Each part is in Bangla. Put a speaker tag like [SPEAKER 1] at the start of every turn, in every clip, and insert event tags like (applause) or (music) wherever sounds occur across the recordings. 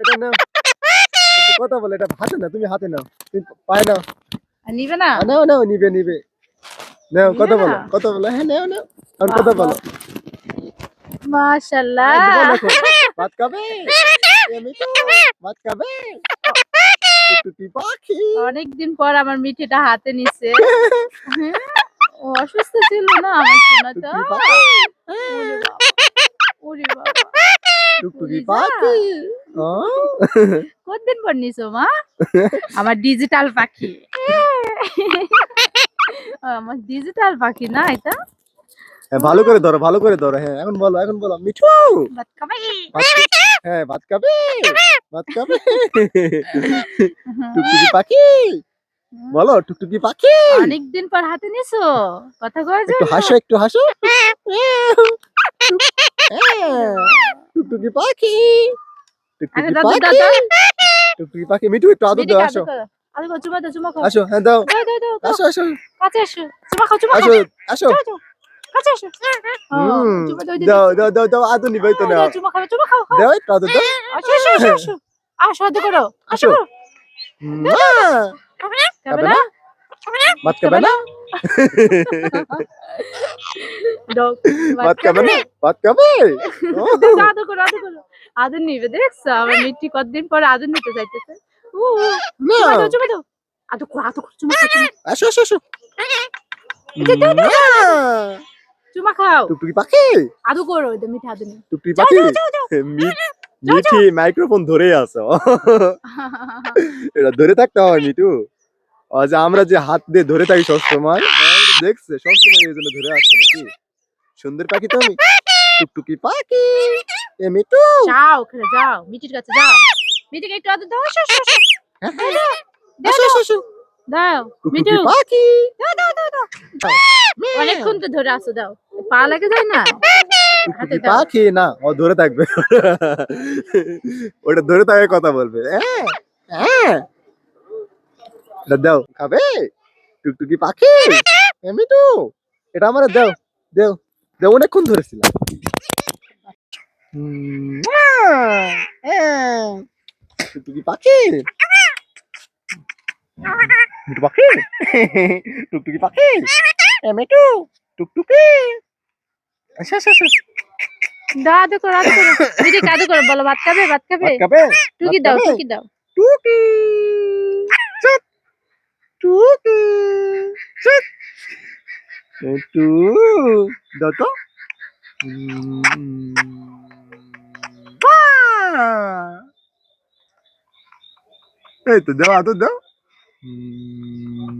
[SPEAKER 1] এটা নাও। কথা বলে এটা হাতে না তুমি হাতে নাও। তুমি পায়ে নাও।
[SPEAKER 2] নিবে না?
[SPEAKER 1] নাও নাও নিবে নিবে। নাও কথা বলো? কথা বলো। হ্যাঁ নাও নাও। আর কথা বলো।
[SPEAKER 2] মাশাআল্লাহ।
[SPEAKER 1] ভাত খাবে? ভাত খাবে?
[SPEAKER 2] অনেকদিন পর আমার মিঠিটা হাতে নিছে। ও অসুস্থ ছিল না আমার ওরে বাবা, ওরে বাবা
[SPEAKER 1] পাখি ও,
[SPEAKER 2] কতদিন পর নিছো মা? (laughs) আমার ডিজিটাল পাখি। আমার ডিজিটাল পাখি না এটা?
[SPEAKER 1] হ্যাঁ ভালো করে ধরো ভালো করে ধরো হ্যাঁ এখন বলো এখন বলো মিঠু।
[SPEAKER 2] ভাত খাবে?
[SPEAKER 1] হ্যাঁ ভাত খাবে ভাত খাবে। টুকটুকি পাখি। বলো টুকটুকি পাখি।
[SPEAKER 2] অনেকদিন পর হাতে নিছো? কথা কয়
[SPEAKER 1] একটু হাসো একটু হাসো। (laughs) হ্যাঁ, টুকটুকি পাখি। টুকটুকি পাখি। টুকটুকি পাখি। মিঠু একটু আদর দাও আসো। আসো হ্যাঁ দাও। আসো আসো।
[SPEAKER 2] কাছে এসো চুমা খাও চুমা
[SPEAKER 1] আসো আসো।
[SPEAKER 2] কাছে দাও
[SPEAKER 1] দাও দাও দাও আদর তো না
[SPEAKER 2] চুমা খাবে চুমা খাও খাও।
[SPEAKER 1] দাও একটু আদর দাও।
[SPEAKER 2] আসো এসো এসো এসো আসো হাতে করো। আসো
[SPEAKER 1] আসো। না,
[SPEAKER 2] খাবে
[SPEAKER 1] খাবে না।
[SPEAKER 2] দাও
[SPEAKER 1] ভাত খাবে না ভাত খাবে ও,
[SPEAKER 2] আদর করো আদর করো আদর নিবে দেখছ? আমার (laughs) মিষ্টি কতদিন পর আদর নিতে যাইতেছে? ও
[SPEAKER 1] না
[SPEAKER 2] চুমা দাও চুমা দাও। আদর করো আদর করো চুমা খাও চুমা-
[SPEAKER 1] আসো আসো আসো। না,
[SPEAKER 2] চুমা খাও।
[SPEAKER 1] টুকটুকি পাখি?
[SPEAKER 2] আদর করো ওই মিঠে আদর নিবে
[SPEAKER 1] টুকটুকি পাখি? (laughs) মিঠি মাইক্রোফোন ধরে আছো। (laughs) এটা ধরে থাকতে হয় মিঠু। ও যে আমরা যে হাত দিয়ে ধরে থাকি সবসময় দেখছে সবসময় এই জন্য ধরে আসছে নাকি? সুন্দর পাখি তো আমি। টুকটুকি পাখি। এ মিঠু।
[SPEAKER 2] যাও ওখানে যাও। মিঠির কাছে যাও। মিঠিকে একটু আদর দাও আসো আসো আসো।
[SPEAKER 1] আসো আসো আসো।
[SPEAKER 2] দাও
[SPEAKER 1] টুকটুকি
[SPEAKER 2] মিঠু।
[SPEAKER 1] পাখি।
[SPEAKER 2] দাও দাও দাও দাও। অনেকক্ষণ তো ধরে আসো দাও। পা লাগে যায় না? দাও।
[SPEAKER 1] পাখি? না ও ধরে থাকবে। ওটা ধরে থাকে কথা বলবে। হ্যাঁ হ্যাঁ দাও। খাবে? টুকটুকি পাখি? মিঠু এটা আমার দাও দাও দাও অনেকক্ষণ ধরেছিলাম টুকটুকি পাখি? পাখি? টুকটুকি পাখি? এ টুকটুকি? আচ্ছা আচ্ছা আচ্ছা
[SPEAKER 2] দাও আদর করো করো। মিঠিকে আদর করো বলো ভাত খাবে ভাত খাবে?
[SPEAKER 1] খাবে?
[SPEAKER 2] টুকি দাও? টুকি দাও।
[SPEAKER 1] টুকি টুকি চট টু দাও তো উম, বাহ! এই তো দাও আদর দাও উম,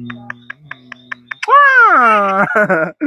[SPEAKER 1] বাহ!